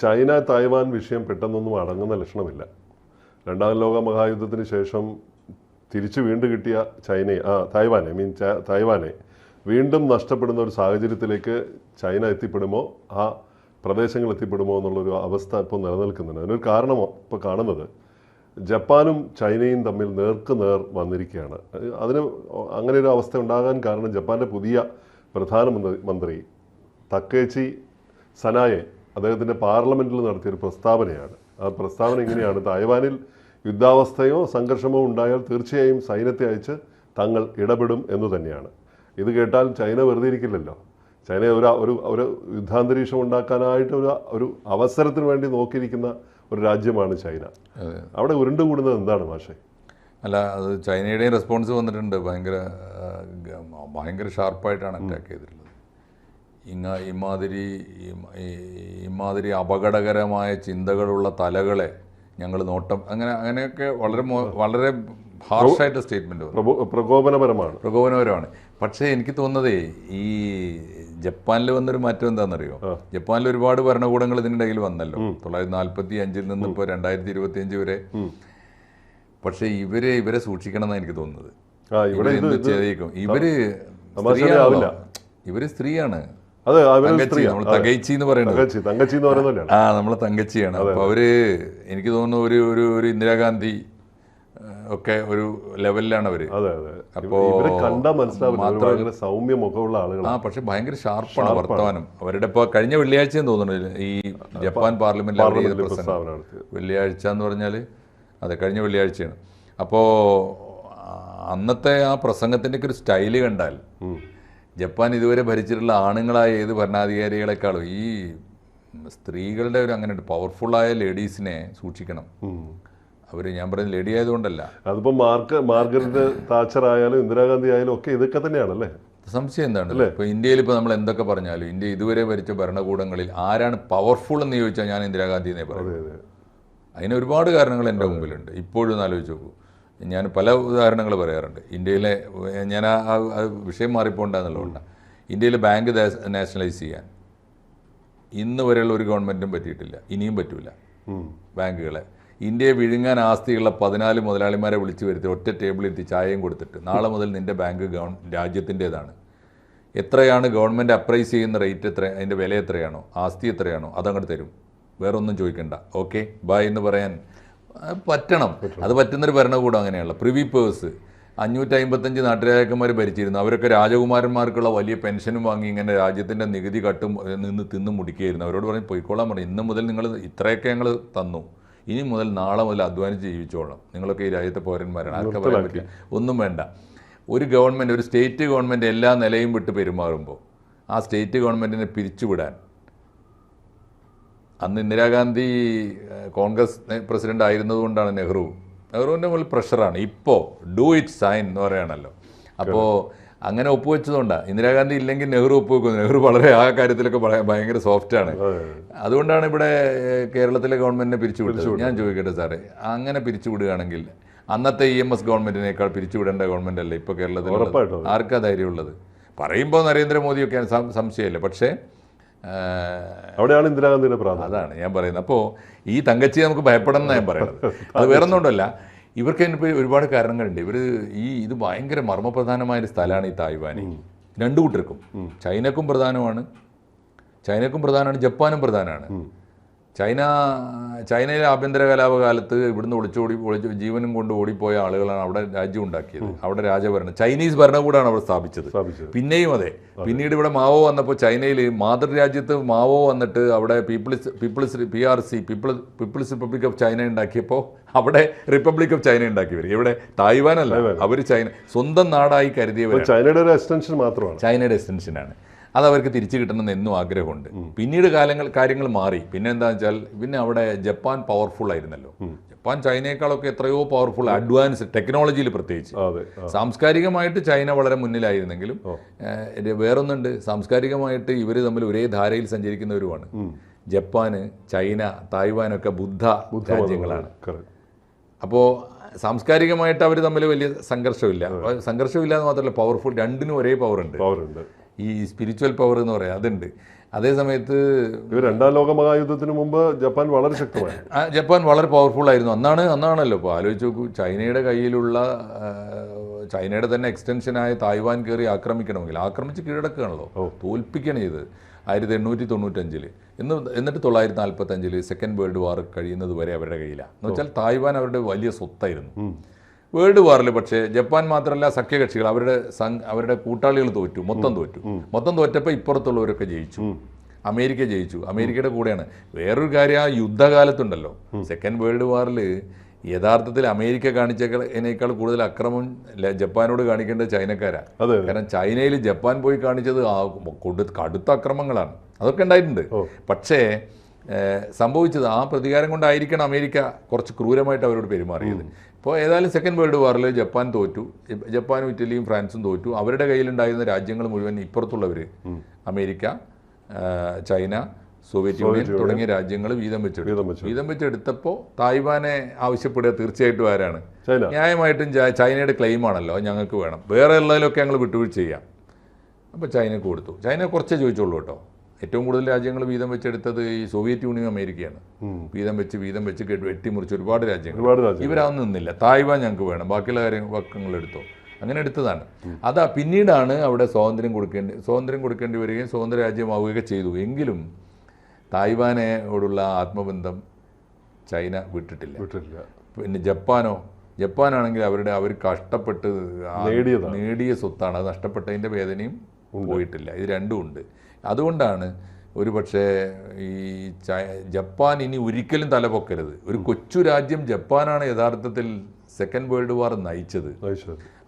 China Taiwan വിഷയം പെട്ടെന്നൊന്നും അടങ്ങുന്ന ലക്ഷണമില്ല. രണ്ടാം ലോക മഹായുദ്ധത്തിന് ശേഷം തിരിച്ചു വീണ്ടും കിട്ടിയ ചൈനയെ ആ തായ്വാനെ മീൻ തായ്വാനെ വീണ്ടും നഷ്ടപ്പെടുന്ന ഒരു സാഹചര്യത്തിലേക്ക് ചൈന എത്തിപ്പെടുമോ? ആ പ്രദേശങ്ങൾ എത്തിപ്പെടുമോ എന്നുള്ളൊരു അവസ്ഥ ഇപ്പോൾ നിലനിൽക്കുന്നുണ്ട്. അതിനൊരു കാരണം ഇപ്പോൾ കാണുന്നത് ജപ്പാനും ചൈനയും തമ്മിൽ നേർക്ക് നേർ വന്നിരിക്കുകയാണ്. അതിന് അങ്ങനെ ഒരു അവസ്ഥ ഉണ്ടാകാൻ കാരണം ജപ്പാന്റെ പുതിയ പ്രധാനമന്ത്രി മന്ത്രി തക്കേച്ചി സനായെ അദ്ദേഹത്തിന്റെ പാർലമെന്റിൽ നടത്തിയൊരു പ്രസ്താവനയാണ്. ആ പ്രസ്താവന ഇങ്ങനെയാണ്. തായ്വാനിൽ യുദ്ധാവസ്ഥയോ സംഘർഷമോ ഉണ്ടായാൽ തീർച്ചയായും സൈന്യത്തെ അയച്ച് തങ്ങൾ ഇടപെടും എന്ന് തന്നെയാണ്. ഇത് കേട്ടാൽ ചൈന വെറുതെ ഇരിക്കില്ലല്ലോ. ചൈന ഒരു ഒരു ഒരു യുദ്ധാന്തരീക്ഷം ഉണ്ടാക്കാനായിട്ട് ഒരു ഒരു അവസരത്തിന് വേണ്ടി നോക്കിയിരിക്കുന്ന ഒരു രാജ്യമാണ് ചൈന. അവിടെ ഉരുണ്ടുകൂടുന്നത് എന്താണ് മാഷെ? അല്ല അത് ചൈനയുടെയും റെസ്പോൺസ് വന്നിട്ടുണ്ട്. ഭയങ്കര ഭയങ്കര ഷാർപ്പായിട്ടാണ് അറ്റാക്ക് ചെയ്തിട്ടുള്ളത്. ഇങ്ങ ഇമാതിരി ഇമ- ഇമാതിരി അപകടകരമായ ചിന്തകളുള്ള തലകളെ ഞങ്ങൾ നോട്ടം അങ്ങനെ അങ്ങനെയൊക്കെ വളരെ വളരെ ഹാർഷായിട്ട് സ്റ്റേറ്റ്മെന്റ് പ്രകോപനപരമാണ്. പ്രകോപനപരമാണ്. പക്ഷേ എനിക്ക് തോന്നുന്നത് ഈ ജപ്പാനിൽ വന്നൊരു മാറ്റം എന്താണെന്നറിയോ ജപ്പാനിൽ ഒരുപാട് ഭരണകൂടങ്ങൾ ഇതിനിടയിൽ വന്നല്ലോ. തൊള്ളായിരത്തി നാൽപ്പത്തി അഞ്ചിൽ നിന്ന് ഇപ്പോൾ രണ്ടായിരത്തി ഇരുപത്തി അഞ്ച് വരെ പക്ഷേ ഇവരെ ഇവരെ സൂക്ഷിക്കണം എന്നാണ് എനിക്ക് തോന്നുന്നത്. ഇവർ ഇവർ സ്ത്രീയാണ്. അതെ തങ്കച്ചി നമ്മൾ തകൈച്ചി എന്ന് പറയുന്നത്. തങ്കച്ചി എന്ന് പറയുന്നത് ആ നമ്മളെ തങ്കച്ചിയാണ്. അപ്പൊ അവർ എനിക്ക് തോന്നുന്നു ഒരു ഒരു ഒരു ഇന്ദിരാഗാന്ധി ഒക്കെ ഒരു ലെവലിലാണ് അവർ. അപ്പോ കണ്ടാൽ മനസ്സിലാവില്ല സൗമ്യ മുഖമുള്ള ആ പക്ഷെ ഭയങ്കര ഷാർപ്പാണ് വർത്തമാനം. അവരുടെ ഇപ്പൊ കഴിഞ്ഞ വെള്ളിയാഴ്ച തോന്നുന്നു ഈ ജപ്പാൻ പാർലമെന്റിൽ അവർ ചെയ്ത പ്രസംഗം. വെള്ളിയാഴ്ച എന്ന് പറഞ്ഞാൽ അതെ കഴിഞ്ഞ വെള്ളിയാഴ്ചയാണ്. അപ്പോ അന്നത്തെ ആ പ്രസംഗത്തിന്റെ ഒരു സ്റ്റൈൽ കണ്ടാൽ ജപ്പാൻ ഇതുവരെ ഭരിച്ചിട്ടുള്ള ആണുങ്ങളായ ഏത് ഭരണാധികാരികളെക്കാളും ഈ സ്ത്രീകളുടെ ഒരു അങ്ങനെ പവർഫുള്ളായ ലേഡീസിനെ സൂക്ഷിക്കണം. അവർ ഞാൻ പറയുന്നത് ലേഡി ആയതുകൊണ്ടല്ല. അതിപ്പോ മാർക്ക് മാർഗരറ്റ് താച്ചർ ആയാലും ഇന്ദിരാഗാന്ധി ആയാലും ഒക്കെ ഇതൊക്കെ തന്നെയാണല്ലേ? സംശയം എന്താണ്? ഇപ്പോൾ ഇന്ത്യയിൽ ഇപ്പോൾ നമ്മൾ എന്തൊക്കെ പറഞ്ഞാലും ഇന്ത്യ ഇതുവരെ ഭരിച്ച ഭരണകൂടങ്ങളിൽ ആരാണ് പവർഫുൾ എന്ന് ചോദിച്ചാൽ ഞാൻ ഇന്ദിരാഗാന്ധി എന്നേ പറയുന്നത് അതെ അതെ. അതിന് ഒരുപാട് കാരണങ്ങൾ എന്റെ മുമ്പിലുണ്ട്. ഇപ്പോഴും ആലോചിച്ച് നോക്കൂ. ഞാൻ പല ഉദാഹരണങ്ങൾ പറയാറുണ്ട്. ഇന്ത്യയിലെ ഞാൻ ആ വിഷയം മാറിപ്പോണ്ടെന്നുള്ളതുകൊണ്ടാണ് ഇന്ത്യയിലെ ബാങ്ക് നാഷണലൈസ് ചെയ്യാൻ ഇന്ന് വരെയുള്ള ഒരു ഗവൺമെന്റും പറ്റിയിട്ടില്ല. ഇനിയും പറ്റൂല ബാങ്കുകളെ. ഇന്ത്യയെ വിഴുങ്ങാൻ ആസ്തിയുള്ള പതിനാല് മുതലാളിമാരെ വിളിച്ചു വരുത്തി ഒറ്റ ടേബിളിലെത്തി ചായയും കൊടുത്തിട്ട് നാളെ മുതൽ നിന്റെ ബാങ്ക് ഗവൺ രാജ്യത്തിന്റേതാണ്. എത്രയാണ് ഗവൺമെന്റ് അപ്രൈസ് ചെയ്യുന്ന റേറ്റ് എത്ര അതിന്റെ വില എത്രയാണോ ആസ്തി എത്രയാണോ അതങ്ങോട്ട് തരും. വേറൊന്നും ചോദിക്കണ്ട. ഓക്കെ ബൈ എന്ന് പറയാൻ പറ്റണം. അത് പറ്റുന്നൊരു ഭരണകൂടം അങ്ങനെയുള്ള പ്രിവി പേഴ്സ് അഞ്ഞൂറ്റി അമ്പത്തഞ്ച് നാട്ടുരാജാക്കന്മാർ ഭരിച്ചിരുന്നു. അവരൊക്കെ രാജകുമാരന്മാർക്കുള്ള വലിയ പെൻഷനും വാങ്ങി ഇങ്ങനെ രാജ്യത്തിന്റെ നികുതി കട്ടും നിന്ന് തിന്നും മുടിക്കുകയായിരുന്നു. അവരോട് പറഞ്ഞ് പൊയ്ക്കോളാൻ പറഞ്ഞു ഇന്ന് മുതൽ നിങ്ങൾ ഇത്രയൊക്കെ ഞങ്ങൾ തന്നു. ഇനി മുതൽ നാളെ മുതൽ അധ്വാനിച്ച് ജീവിച്ചോളാം. നിങ്ങളൊക്കെ ഈ രാജ്യത്തെ പൗരന്മാരാണ്. ആർക്കെ പറയാൻ പറ്റില്ല. ഒന്നും വേണ്ട. ഒരു ഗവൺമെന്റ് ഒരു സ്റ്റേറ്റ് ഗവൺമെന്റ് എല്ലാ നിലയും വിട്ട് പെരുമാറുമ്പോൾ ആ സ്റ്റേറ്റ് ഗവൺമെന്റിനെ പിരിച്ചുവിടാൻ അന്ന് ഇന്ദിരാഗാന്ധി കോൺഗ്രസ് പ്രസിഡന്റ് ആയിരുന്നതുകൊണ്ടാണ് നെഹ്റു. നെഹ്റുവിന്റെ മുകളിൽ പ്രഷറാണ്. ഇപ്പോൾ ഡു ഇറ്റ് സൈൻ എന്ന് പറയുകയാണല്ലോ. അപ്പോൾ അങ്ങനെ ഒപ്പുവെച്ചതുകൊണ്ടാണ് ഇന്ദിരാഗാന്ധി ഇല്ലെങ്കിൽ നെഹ്റു ഒപ്പുവെക്കുന്നു നെഹ്റു വളരെ ആ കാര്യത്തിലൊക്കെ ഭയ- ഭയങ്കര സോഫ്റ്റാണ് അതുകൊണ്ടാണ് ഇവിടെ കേരളത്തിലെ ഗവൺമെന്റിനെ പിരിച്ചുവിട്ടത്. ഞാൻ ചോദിക്കട്ടെ സാറേ അങ്ങനെ പിരിച്ചുവിടുകയാണെങ്കിൽ അന്നത്തെ ഇ എം എസ് ഗവൺമെന്റിനേക്കാൾ പിരിച്ചുവിടേണ്ട ഗവൺമെന്റ് അല്ലേ ഇപ്പോൾ കേരളത്തിൽ ആർക്കാ ധൈര്യമുള്ളത്? പറയുമ്പോൾ നരേന്ദ്രമോദിയൊക്കെയാണ് സംശയമല്ലേ. പക്ഷേ അവിടെയാണ് ഇന്ദിരാഗാന്ധിയുടെ പ്രാധാന്യം. അതാണ് ഞാൻ പറയുന്നത്. അപ്പോൾ ഈ തങ്കച്ചിയെ നമുക്ക് ഭയപ്പെടണം എന്നാണ് ഞാൻ പറയുന്നത്. അത് വേറെ ഒന്നുകൊണ്ടല്ല ഇവർക്ക് അതിനിപ്പോൾ ഒരുപാട് കാരണങ്ങളുണ്ട്. ഇവർ ഈ ഇത് ഭയങ്കര മർമ്മപ്രധാനമായ ഒരു സ്ഥലമാണ് ഈ തായ്വാനി. രണ്ടു കൂട്ടർക്കും. ചൈനക്കും പ്രധാനമാണ്. ചൈനക്കും പ്രധാനമാണ്. ജപ്പാനും പ്രധാനമാണ്. ചൈന ചൈനയിലെ ആഭ്യന്തര കലാപകാലത്ത് ഇവിടുന്ന് ഒളിച്ചോടി ഒളിച്ച് ജീവനും കൊണ്ട് ഓടിപ്പോയ ആളുകളാണ് അവിടെ രാജ്യം ഉണ്ടാക്കിയത്. അവിടെ രാജഭരണം ചൈനീസ് ഭരണകൂടമാണ് അവിടെ സ്ഥാപിച്ചത്. പിന്നെയും അതെ പിന്നീട് ഇവിടെ മാവോ വന്നപ്പോൾ ചൈനയിൽ മാതൃരാജ്യത്ത് മാവോ വന്നിട്ട് അവിടെ people's people's P R C people people's republic of China ഉണ്ടാക്കിയപ്പോൾ അവിടെ റിപ്പബ്ലിക് ഓഫ് ചൈന ഉണ്ടാക്കിയവർ ഇവിടെ തായ്വാനല്ല അവർ ചൈന സ്വന്തം നാടായി കരുതിയവർ ചൈനയുടെ ഒരു എക്സ്റ്റൻഷൻ മാത്രമാണ്. ചൈനയുടെ എക്സ്റ്റൻഷനാണ് അത് അവർക്ക് തിരിച്ചു കിട്ടണമെന്ന് എന്നും ആഗ്രഹമുണ്ട്. പിന്നീട് കാലങ്ങൾ കാര്യങ്ങൾ മാറി. പിന്നെ എന്താ വെച്ചാൽ പിന്നെ അവിടെ ജപ്പാൻ പവർഫുൾ ആയിരുന്നല്ലോ. ജപ്പാൻ ചൈനയെക്കാളൊക്കെ എത്രയോ പവർഫുൾ അഡ്വാൻസ് ടെക്നോളജിയിൽ പ്രത്യേകിച്ച്. സാംസ്കാരികമായിട്ട് ചൈന വളരെ മുന്നിലായിരുന്നെങ്കിലും വേറൊന്നുണ്ട്. സാംസ്കാരികമായിട്ട് ഇവർ തമ്മിൽ ഒരേ ധാരയിൽ സഞ്ചരിക്കുന്നവരുമാണ്. ജപ്പാന് ചൈന തായ്വാനൊക്കെ ബുദ്ധ രാജ്യങ്ങളാണ്. അപ്പോൾ സാംസ്കാരികമായിട്ട് അവർ തമ്മിൽ വലിയ സംഘർഷമില്ല. സംഘർഷമില്ല എന്ന് മാത്രമല്ല പവർഫുൾ രണ്ടിനും ഒരേ പവർ ഉണ്ട്. പവർ ഉണ്ട്. ഈ സ്പിരിച്വൽ പവർ എന്ന് പറയാം അതുണ്ട്. അതേ സമയത്ത് രണ്ടാം ലോക മഹായുദ്ധത്തിന് മുമ്പ് ജപ്പാൻ വളരെ ശക്തമായി ജപ്പാൻ വളരെ പവർഫുൾ ആയിരുന്നു. അന്നാണ് അന്നാണല്ലോ. ഇപ്പോൾ ആലോചിച്ച് നോക്കൂ ചൈനയുടെ കയ്യിലുള്ള ചൈനയുടെ തന്നെ എക്സ്റ്റൻഷനായ തായ്വാൻ കയറി ആക്രമിക്കണമെങ്കിൽ ആക്രമിച്ച് കീഴടക്കുകയാണല്ലോ. തോൽപ്പിക്കണം ചെയ്ത് ആയിരത്തി എണ്ണൂറ്റി തൊണ്ണൂറ്റഞ്ചിൽ. എന്ന് എന്നിട്ട് തൊള്ളായിരത്തി നാൽപ്പത്തഞ്ചിൽ സെക്കൻഡ് വേൾഡ് വാർ കഴിയുന്നത് വരെ അവരുടെ കയ്യിലാണ് എന്ന് വെച്ചാൽ തായ്വാൻ അവരുടെ വലിയ സ്വത്തായിരുന്നു. വേൾഡ് വാറിൽ പക്ഷേ ജപ്പാൻ മാത്രമല്ല സഖ്യകക്ഷികൾ അവരുടെ അവരുടെ കൂട്ടാളികൾ തോറ്റു മൊത്തം തോറ്റു. മൊത്തം തോറ്റപ്പോൾ ഇപ്പുറത്തുള്ളവരൊക്കെ ജയിച്ചു. അമേരിക്ക ജയിച്ചു. അമേരിക്കയുടെ കൂടെയാണ്. വേറൊരു കാര്യം ആ യുദ്ധകാലത്തുണ്ടല്ലോ. സെക്കൻഡ് വേൾഡ് വാറിൽ യഥാർത്ഥത്തിൽ അമേരിക്ക കാണിച്ചതിനേക്കാൾ കൂടുതൽ അക്രമം ജപ്പാനോട് കാണിക്കേണ്ടത് ചൈനക്കാരാണ് അതെ കാരണം ചൈനയിൽ ജപ്പാൻ പോയി കാണിച്ചത് കടുത്ത അക്രമങ്ങളാണ്. അതൊക്കെ ഉണ്ടായിട്ടുണ്ട്. പക്ഷേ സംഭവിച്ചത് ആ പ്രതികാരം കൊണ്ടായിരിക്കണം അമേരിക്ക കുറച്ച് ക്രൂരമായിട്ട് അവരോട് പെരുമാറിയത്. ഇപ്പോൾ ഏതായാലും സെക്കൻഡ് വേൾഡ് വാറിൽ ജപ്പാൻ തോറ്റു. ജപ്പാനും ഇറ്റലിയും ഫ്രാൻസും തോറ്റു. അവരുടെ കയ്യിലുണ്ടായിരുന്ന രാജ്യങ്ങൾ മുഴുവൻ ഇപ്പുറത്തുള്ളവർ അമേരിക്ക ചൈന സോവിയറ്റ് യൂണിയൻ തുടങ്ങിയ രാജ്യങ്ങൾ വീതം വെച്ചെടുത്തു. വീതം വെച്ചു വീതം വെച്ചെടുത്തപ്പോൾ തായ്വാനെ ആവശ്യപ്പെടുക തീർച്ചയായിട്ടും ആരാണ്? ന്യായമായിട്ടും ചൈനയുടെ ക്ലെയിം ആണല്ലോ. ഞങ്ങൾക്ക് വേണം. വേറെ ഉള്ളതിലൊക്കെ ഞങ്ങൾ വിട്ടുവീഴ്ച ചെയ്യാം. അപ്പോൾ ചൈനക്ക് കൊടുത്തു. ചൈന കുറച്ചേ ചോദിച്ചുള്ളൂ കേട്ടോ. ഏറ്റവും കൂടുതൽ രാജ്യങ്ങൾ വീതം വെച്ചെടുത്തത് ഈ സോവിയറ്റ് യൂണിയൻ അമേരിക്കയാണ്. വീതം വെച്ച് വീതം വെച്ച് കേട്ട് വെട്ടിമുറിച്ച് ഒരുപാട് രാജ്യങ്ങൾ. ഇവരതൊന്നും നിന്നില്ല. തായ്വാൻ ഞങ്ങൾക്ക് വേണം. ബാക്കിയുള്ള കാര്യങ്ങൾ വക്കങ്ങൾ എടുത്തോ. അങ്ങനെ എടുത്തതാണ്. അതാ പിന്നീടാണ് അവിടെ സ്വാതന്ത്ര്യം കൊടുക്കേണ്ടി സ്വാതന്ത്ര്യം കൊടുക്കേണ്ടി വരികയും സ്വതന്ത്ര രാജ്യമാവുകയൊക്കെ ചെയ്തു. എങ്കിലും തായ്വാനോടുള്ള ആത്മബന്ധം ചൈന വിട്ടിട്ടില്ല. വിട്ടിട്ടില്ല. പിന്നെ ജപ്പാനോ ജപ്പാനാണെങ്കിൽ അവരുടെ അവർ കഷ്ടപ്പെട്ട്. നേടിയ സ്വത്താണ്. അത് നഷ്ടപ്പെട്ടതിന്റെ വേദനയും പോയിട്ടില്ല. ഇത് രണ്ടും ഉണ്ട്. അതുകൊണ്ടാണ് ഒരു പക്ഷേ ഈ ജപ്പാൻ ഇനി ഒരിക്കലും തലപൊക്കരുത്. ഒരു കൊച്ചു രാജ്യം ജപ്പാനാണ് യഥാർത്ഥത്തിൽ സെക്കൻഡ് വേൾഡ് വാർ നയിച്ചത്.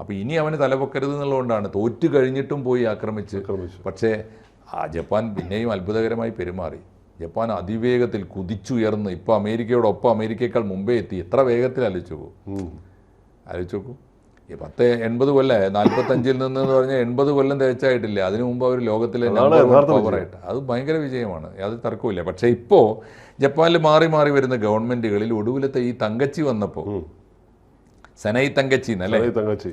അപ്പോൾ ഇനി അവന് തലപൊക്കരുത് എന്നുള്ളതുകൊണ്ടാണ് തോറ്റു കഴിഞ്ഞിട്ടും പോയി ആക്രമിച്ച്. ആക്രമിച്ചു. പക്ഷേ ആ ജപ്പാൻ പിന്നെയും അത്ഭുതകരമായി പെരുമാറി. ജപ്പാൻ അതിവേഗത്തിൽ കുതിച്ചുയർന്ന് ഇപ്പോൾ അമേരിക്കയോടൊപ്പം അമേരിക്കയേക്കാൾ മുമ്പേ എത്തി. എത്ര വേഗത്തിൽ ആലോചിച്ചു പോകും ആലോചിച്ചു നോക്കൂ. ഈ പത്ത് എൺപത് കൊല്ലം നാൽപ്പത്തഞ്ചിൽ നിന്ന് എന്ന് പറഞ്ഞാൽ എൺപത് കൊല്ലം തികച്ചായിട്ടില്ല. അതിനു മുമ്പ് അവർ ലോകത്തിലെ ആയിട്ട്. അത് ഭയങ്കര വിജയമാണ്. അത് തർക്കമില്ല പക്ഷേ ഇപ്പോൾ ജപ്പാനിൽ മാറി മാറി വരുന്ന ഗവൺമെന്റുകളിൽ ഒടുവിലത്തെ ഈ തങ്കച്ചി വന്നപ്പോൾ. സനൈ തങ്കച്ചി എന്നല്ലേ തങ്കച്ചി.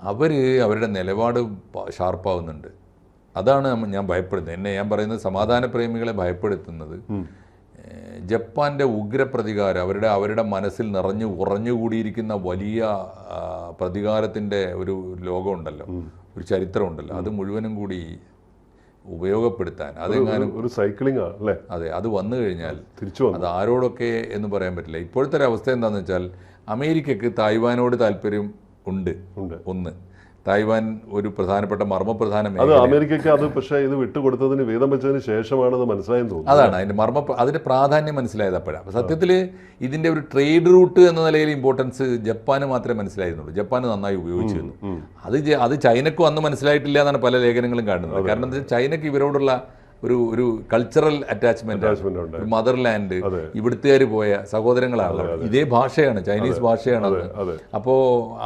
അവർ അവരുടെ നിലപാട് ഷാർപ്പാവുന്നുണ്ട്. അതാണ് ഞാൻ ഭയപ്പെടുന്നത്. എന്നെ ഞാൻ പറയുന്നത് സമാധാന പ്രേമികളെ ഭയപ്പെടുത്തുന്നത്. ഏഹ് ജപ്പാന്റെ ഉഗ്രപ്രതികാരം അവരുടെ അവരുടെ മനസ്സിൽ നിറഞ്ഞു ഉറഞ്ഞുകൂടിയിരിക്കുന്ന വലിയ പ്രതികാരത്തിന്റെ ഒരു ലോകമുണ്ടല്ലോ ഒരു ചരിത്രമുണ്ടല്ലോ അത് മുഴുവനും കൂടി ഉപയോഗപ്പെടുത്താൻ അതെങ്ങാനും ഒരു സൈക്ലിംഗ് ആണ് അല്ലേ? അതെ അത് വന്നു കഴിഞ്ഞാൽ തിരിച്ചു അത് ആരോടൊക്കെ എന്ന് പറയാൻ പറ്റില്ല. ഇപ്പോഴത്തെ ഒരു അവസ്ഥ എന്താണെന്ന് വെച്ചാൽ അമേരിക്കക്ക് തായ്വാനോട് താല്പര്യം ഉണ്ട്. ഉണ്ട്. ഒന്ന്. തായ്വാൻ ഒരു പ്രധാനപ്പെട്ട മർമ്മപ്രധാന അത് അമേരിക്കയ്ക്ക് അത് പക്ഷേ ഇത് വിട്ടുകൊടുത്തതിന് വീതം വെച്ചതിന് ശേഷമാണ് അത് മനസ്സിലായെന്ന് തോന്നുന്നു. അതാണ്. അതിന്റെ മർമ്മ അതിന്റെ പ്രാധാന്യം മനസ്സിലായത് അപ്പോഴാണ് അപ്പോൾ സത്യത്തിൽ ഇതിന്റെ ഒരു ട്രേഡ് റൂട്ട് എന്ന നിലയിൽ ഇമ്പോർട്ടൻസ് ജപ്പാന് മാത്രമേ മനസ്സിലായിരുന്നുള്ളൂ. ജപ്പാന് നന്നായി ഉപയോഗിച്ചിരുന്നു. അത് അത് ചൈനക്കും അന്ന് മനസ്സിലായിട്ടില്ല എന്നാണ് പല ലേഖനങ്ങളും കാണുന്നത്. കാരണം എന്താ വെച്ചാൽ ചൈനക്ക് ഇവരോടുള്ള ഒരു ഒരു cultural attachment mother land motherland. ഇവിടുത്തുകാർ പോയ സഹോദരങ്ങളാണ്. ഇതേ ഭാഷയാണ് ചൈനീസ് ഭാഷയാണ് അപ്പോ അപ്പോൾ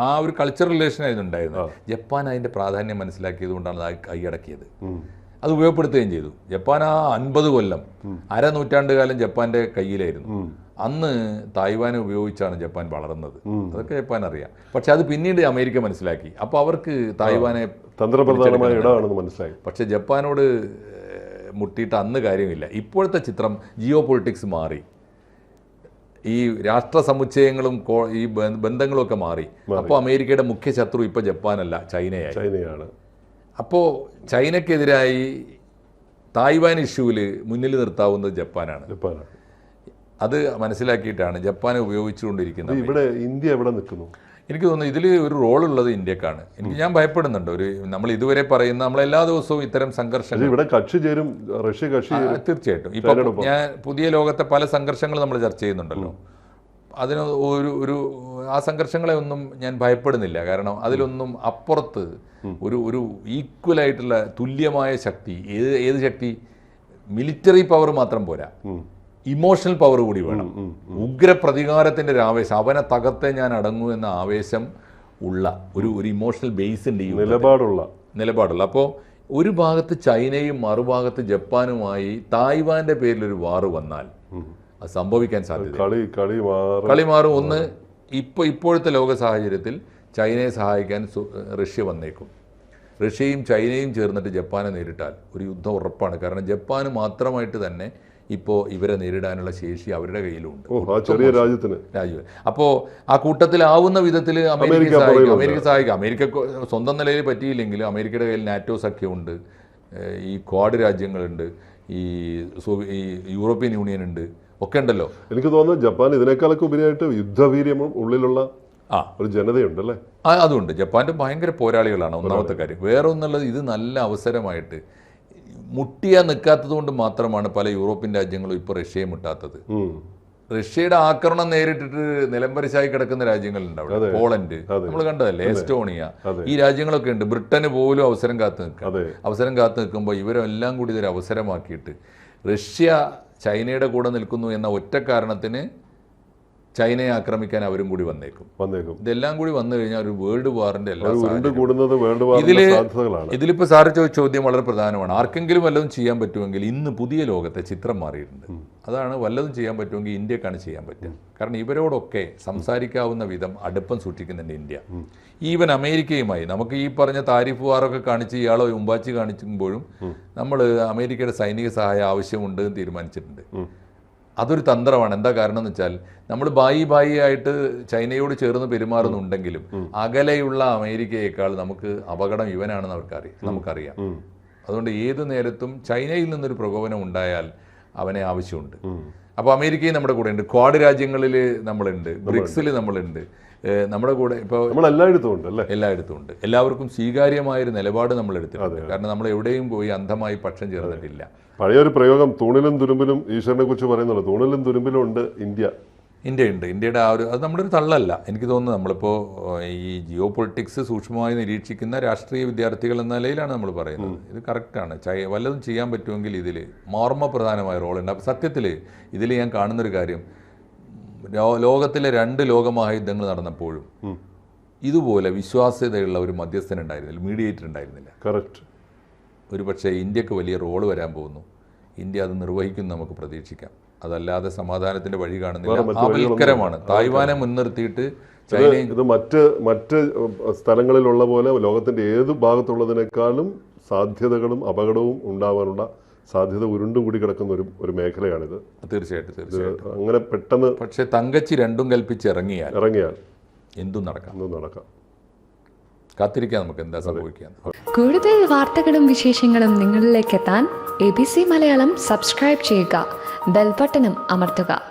ആ ഒരു കൾച്ചറൽ റിലേഷൻ ആയിരുന്നു ഉണ്ടായിരുന്നത്. ജപ്പാൻ അതിന്റെ പ്രാധാന്യം മനസ്സിലാക്കിയത് കൊണ്ടാണ് അത് കൈയടക്കിയത് അത് ഉപയോഗപ്പെടുത്തുകയും ചെയ്തു. ജപ്പാൻ ആ അൻപത് കൊല്ലം അര നൂറ്റാണ്ട് കാലം ജപ്പാന്റെ കയ്യിലായിരുന്നു. അന്ന് തായ്വാനെ ഉപയോഗിച്ചാണ് ജപ്പാൻ വളർന്നത്. അതൊക്കെ ജപ്പാൻ അറിയാം. പക്ഷെ അത് പിന്നീട് അമേരിക്ക മനസ്സിലാക്കി. അപ്പോൾ അവർക്ക് തായ്വാനെ തന്ത്രപ്രധാനമായ ഇടമാണെന്ന് മനസ്സിലായി. പക്ഷെ ജപ്പാനോട് മുട്ടിയിട്ട് അന്ന് കാര്യമില്ല. ഇപ്പോഴത്തെ ചിത്രം ജിയോ പൊളിറ്റിക്സ് മാറി. ഈ രാഷ്ട്ര സമുച്ചയങ്ങളും ഈ ബന്ധങ്ങളൊക്കെ ബന്ധങ്ങളും ഒക്കെ മാറി. അപ്പോൾ അമേരിക്കയുടെ മുഖ്യ ശത്രു ഇപ്പോൾ ജപ്പാനല്ല ചൈനയായി. ചൈനയാണ്. അപ്പോൾ ചൈനക്കെതിരായി തായ്വാൻ ഇഷ്യൂവിൽ മുന്നിൽ നിർത്താവുന്നത് ജപ്പാനാണ്. ജപ്പാനാണ്. അത് മനസ്സിലാക്കിയിട്ടാണ് ജപ്പാനെ ഉപയോഗിച്ചുകൊണ്ടിരിക്കുന്നത്. ഇവിടെ ഇന്ത്യ എവിടെ നിൽക്കുന്നു? എനിക്ക് തോന്നുന്നു ഇതിൽ ഒരു റോളുള്ളത് ഇന്ത്യക്കാണ്. എനിക്ക് ഞാൻ ഭയപ്പെടുന്നുണ്ട്. ഒരു നമ്മൾ ഇതുവരെ പറയുന്ന നമ്മൾ എല്ലാ ദിവസവും ഇത്തരം സംഘർഷങ്ങൾ ഇവിടെ കക്ഷി ചേരും റഷ്യ കക്ഷി തീർച്ചയായിട്ടും. ഇപ്പൊ ഞാൻ പുതിയ ലോകത്തെ പല സംഘർഷങ്ങൾ നമ്മൾ ചർച്ച ചെയ്യുന്നുണ്ടല്ലോ. അതിന് ഒരു ഒരു ആ സംഘർഷങ്ങളെ ഒന്നും ഞാൻ ഭയപ്പെടുന്നില്ല. കാരണം അതിലൊന്നും അപ്പുറത്ത് ഒരു ഒരു ഈക്വൽ ആയിട്ടുള്ള തുല്യമായ ശക്തി ഏത് ഏത് ശക്തി? മിലിറ്ററി പവർ മാത്രം പോരാ. ഇമോഷണൽ പവർ കൂടി വേണം. ഉം. ഉഗ്ര പ്രതികാരത്തിന്റെ ഒരു ആവേശം അവനെ തകർത്തെ ഞാൻ അടങ്ങൂ എന്ന ആവേശം ഉള്ള ഒരു ഒരു ഇമോഷണൽ ബേസ് ഉണ്ട് ഈ നിലപാടുള്ള. നിലപാടുള്ള. അപ്പോൾ ഒരു ഭാഗത്ത് ചൈനയും മറുഭാഗത്ത് ജപ്പാനുമായി തായ്വാന്റെ പേരിൽ ഒരു വാറ് വന്നാൽ അത് സംഭവിക്കാൻ സാധ്യത കളി കളി മാറി. കളി മാറും. ഒന്ന് ഇപ്പോൾ ഇപ്പോഴത്തെ ലോക സാഹചര്യത്തിൽ ചൈനയെ സഹായിക്കാൻ റഷ്യ വന്നേക്കും. റഷ്യയും ചൈനയും ചേർന്നിട്ട് ജപ്പാനെ നേരിട്ടാൽ ഒരു യുദ്ധം ഉറപ്പാണ്. കാരണം ജപ്പാന് മാത്രമായിട്ട് തന്നെ ഇപ്പോൾ ഇവരെ നേരിടാനുള്ള ശേഷി അവരുടെ കയ്യിലുണ്ട്. ചെറിയ രാജ്യത്തിന്. രാജ്യം അപ്പോൾ ആ കൂട്ടത്തിലാവുന്ന വിധത്തിൽ അമേരിക്ക അമേരിക്ക സഹായിക്കും. അമേരിക്ക സഹായിക്കും. അമേരിക്ക സ്വന്തം നിലയിൽ പറ്റിയില്ലെങ്കിലും അമേരിക്കയുടെ കയ്യിൽ നാറ്റോ സഖ്യമുണ്ട് ഈ ക്വാഡ് രാജ്യങ്ങളുണ്ട്. ഈ ഈ യൂറോപ്യൻ യൂണിയൻ ഉണ്ട്. ഒക്കെ ഉണ്ടല്ലോ. എനിക്ക് തോന്നുന്നു ജപ്പാൻ ഇതിനേക്കാളൊക്കെ ഉപരിയായിട്ട് യുദ്ധവീര്യം ഉള്ളിലുള്ള ആ. ഒരു ജനതയുണ്ട് അല്ലേ? ആ, അതുണ്ട്. ജപ്പാന്റെ ഭയങ്കര പോരാളികളാണ് ഒന്നാമത്തെ കാര്യം. വേറെ ഒന്നുള്ളത് ഇത് നല്ല അവസരമായിട്ട് മുട്ടിയാ നിൽക്കാത്തത് കൊണ്ട് മാത്രമാണ് പല യൂറോപ്യൻ രാജ്യങ്ങളും ഇപ്പോൾ റഷ്യയെ മുട്ടാത്തത്. റഷ്യയുടെ ആക്രമണം നേരിട്ടിട്ട് നിലംപരിശായി കിടക്കുന്ന രാജ്യങ്ങളുണ്ട് അവിടെ. പോളണ്ട്. നമ്മൾ കണ്ടതല്ലേ? എസ്റ്റോണിയ. ഈ രാജ്യങ്ങളൊക്കെ ഉണ്ട്. ബ്രിട്ടന് പോലും അവസരം കാത്തു നിൽക്കുക. അവസരം കാത്തു നിൽക്കുമ്പോൾ ഇവരെല്ലാം കൂടി ഇതൊരു അവസരമാക്കിയിട്ട് റഷ്യ ചൈനയുടെ കൂടെ നിൽക്കുന്നു എന്ന ഒറ്റ കാരണത്തിന് ചൈനയെ ആക്രമിക്കാൻ അവരും കൂടി വന്നേക്കും. വന്നേക്കും. ഇതെല്ലാം കൂടി വന്നു കഴിഞ്ഞാൽ ഒരു വേൾഡ് വാറിന്റെ എല്ലാ ഒരു കൂടുന്നത് വേൾഡ് ഇതിൽ ഇതിലിപ്പോ ഇതിലിപ്പോൾ സാറ് ചോദിച്ച ചോദ്യം വളരെ പ്രധാനമാണ്. ആർക്കെങ്കിലും വല്ലതും ചെയ്യാൻ പറ്റുമെങ്കിൽ ഇന്ന് പുതിയ ലോകത്തെ ചിത്രം മാറിയിട്ടുണ്ട്. അതാണ് വല്ലതും ചെയ്യാൻ പറ്റുമെങ്കിൽ ഇന്ത്യക്കാണ് ചെയ്യാൻ പറ്റുക. കാരണം ഇവരോടൊക്കെ സംസാരിക്കാവുന്ന വിധം അടുപ്പം സൂക്ഷിക്കുന്നുണ്ട് ഇന്ത്യ. ഈവൻ അമേരിക്കയുമായി നമുക്ക് ഈ പറഞ്ഞ താരിഫ് വാറൊക്കെ കാണിച്ച് ഇയാളെ ഉമ്പാച്ചി കാണിക്കുമ്പോഴും നമ്മൾ അമേരിക്കയുടെ സൈനിക സഹായം ആവശ്യമുണ്ട് തീരുമാനിച്ചിട്ടുണ്ട്. അതൊരു തന്ത്രമാണ്. എന്താ കാരണം എന്ന് വെച്ചാൽ നമ്മൾ ബായി ബായി ആയിട്ട് ചൈനയോട് ചേർന്ന് പെരുമാറുന്നുണ്ടെങ്കിലും അകലെയുള്ള അമേരിക്കയേക്കാൾ നമുക്ക് അപകടം ഇവനാണെന്ന് അവർക്കറിയാം നമുക്കറിയാം. അതുകൊണ്ട് ഏത് നേരത്തും ചൈനയിൽ നിന്നൊരു പ്രകോപനം ഉണ്ടായാൽ അവനെ ആവശ്യമുണ്ട്. അപ്പോൾ അമേരിക്കയും നമ്മുടെ കൂടെ ഉണ്ട് ക്വാഡ് രാജ്യങ്ങളിൽ നമ്മളുണ്ട്. ബ്രിക്സിൽ നമ്മളുണ്ട്. നമ്മുടെ കൂടെ ഇപ്പോൾ നമ്മൾ എല്ലായിടത്തും ഉണ്ട് അല്ലേ? എല്ലായിടത്തും ഉണ്ട് എല്ലാവർക്കും സ്വീകാര്യമായൊരു നിലപാട് നമ്മൾ എടുത്തിട്ടുണ്ട്. കാരണം നമ്മൾ എവിടെയും പോയി അന്ധമായി പക്ഷം ചേർന്നിട്ടില്ല. പഴയൊരു പ്രയോഗം തൂണിലും തുരുമ്പിലും ഈശ്വരനെ കുറിച്ച് പറയുന്നുള്ളൂ. തൂണിലും തുരുമ്പിലും ഉണ്ട് ഇന്ത്യ. ഇന്ത്യ ഉണ്ട് ഇന്ത്യയുടെ ആ ഒരു അത് നമ്മുടെ ഒരു തള്ളല്ല. എനിക്ക് തോന്നുന്നു നമ്മളിപ്പോൾ ഈ ജിയോ പൊളിറ്റിക്സ് സൂക്ഷ്മമായി നിരീക്ഷിക്കുന്ന രാഷ്ട്രീയ വിദ്യാർത്ഥികൾ എന്ന നിലയിലാണ് നമ്മൾ പറയുന്നത്. ഇത് കറക്റ്റാണ്. ചൈ വല്ലതും ചെയ്യാൻ പറ്റുമെങ്കിൽ ഇതിൽ മർമ്മ പ്രധാനമായ റോളുണ്ട്. അപ്പോൾ സത്യത്തിൽ ഇതിൽ ഞാൻ കാണുന്നൊരു കാര്യം ലോകത്തിലെ രണ്ട് ലോകമഹായുദ്ധങ്ങൾ നടന്നപ്പോഴും ഇതുപോലെ വിശ്വാസ്യതയുള്ള ഒരു മധ്യസ്ഥൻ ഉണ്ടായിരുന്നില്ല മീഡിയേറ്റർ ഉണ്ടായിരുന്നില്ല. കറക്റ്റ് ഒരു പക്ഷേ ഇന്ത്യയ്ക്ക് വലിയ റോൾ വരാൻ പോകുന്നു. ഇന്ത്യ അത് നിർവഹിക്കും നമുക്ക് പ്രതീക്ഷിക്കാം. അതല്ലാതെ സമാധാനത്തിന്റെ വഴി കാണുന്നില്ല. തായ്വാനെ മുൻനിർത്തിയിട്ട് ഇത് മറ്റ് മറ്റ് സ്ഥലങ്ങളിലുള്ള പോലെ ലോകത്തിന്റെ ഏത് ഭാഗത്തുള്ളതിനേക്കാളും സാധ്യതകളും അപകടവും ഉണ്ടാവാനുള്ള സാധ്യത ഉരുണ്ടുകൂടി കിടക്കുന്ന ഒരു ഒരു മേഖലയാണിത്. തീർച്ചയായിട്ടും തീർച്ചയായിട്ടും. അങ്ങനെ പെട്ടെന്ന് പക്ഷേ തങ്കച്ചി രണ്ടും കൽപ്പിച്ച് ഇറങ്ങിയാൽ ഇറങ്ങിയാൽ എന്തും നടക്കാം. എന്തും നടക്കാം. കാത്തിരിക്കാം നമുക്ക് എന്താ സംഭവിക്കാൻ കൂടുതൽ വാർത്തകളും വിശേഷങ്ങളും നിങ്ങളിലേക്ക് എത്താൻ A B C Malayalam subscribe ചെയ്യുക. ബെൽബട്ടനും അമർത്തുക.